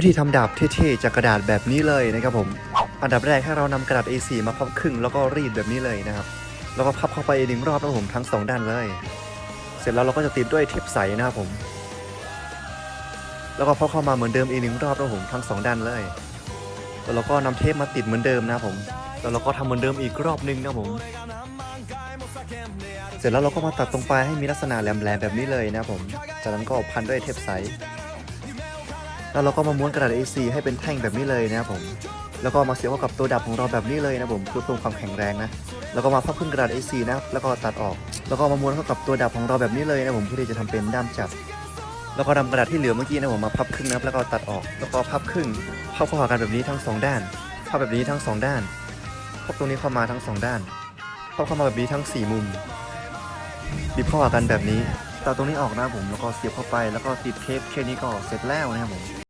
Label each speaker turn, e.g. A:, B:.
A: วิธีทำดาบเท่ๆจากกระดาษแบบนี้เลยนะครับผม อันดับแรกให้เรานำกระดาษ A4 มาพับครึ่งแล้วก็รีดแบบนี้เลยนะครับ แล้วก็พับเข้าไปอีกหนึ่งรอบนะผมทั้งสองด้านเลย เสร็จแล้วเราก็จะติดด้วยเทปใสนะครับผม แล้วก็พับเข้ามาเหมือนเดิมอีกหนึ่งรอบนะผมทั้งสองด้านเลย แล้วเราก็นำเทปมาติดเหมือนเดิมนะครับผม แล้วเราก็ทำเหมือนเดิมอีกรอบนึงนะครับผม เสร็จแล้วเราก็มาตัดตรงปลายให้มีลักษณะแหลมๆแบบนี้เลยนะครับผม จากนั้นก็พันด้วยเทปใส แล้วเราก็มาม้วนกระดาษ A4 ให้เป็นแท่งแบบนี้เลยนะครับผมแล้วก็มาเสียบเข้ากับตัวดับของเราแบบนี้เลยนะผมเพื่อเพิ่มความแข็งแรงนะแล้วก็มาพับครึ่งกระดาษ A4 นะครับแล้วก็ตัดออก แล้วก็มาม้วนเข้ากับตัวดับของเราแบบนี้เลยนะผมเพื่อที่จะทำเป็นด้ามจับ แล้วก็นำกระดาษที่เหลือเมื่อกี้นะผมมาพับครึ่งนะครับแล้วก็ตัดออก แล้วก็พับครึ่งพับเข้าหากันแบบนี้ทั้งสองด้านพับแบบนี้ทั้งสองด้านพับตรงนี้เข้ามาทั้งสองด้านพับเข้ามาแบบนี้ทั้งสี่มุมบีบเข้าหากันแบบนี้ ตัดตรงนี้ออกนะครับผมแล้วก็เสียบเข้าไปแล้วก็ติดเทปแค่นี้ก็เสร็จแล้วนะครับผม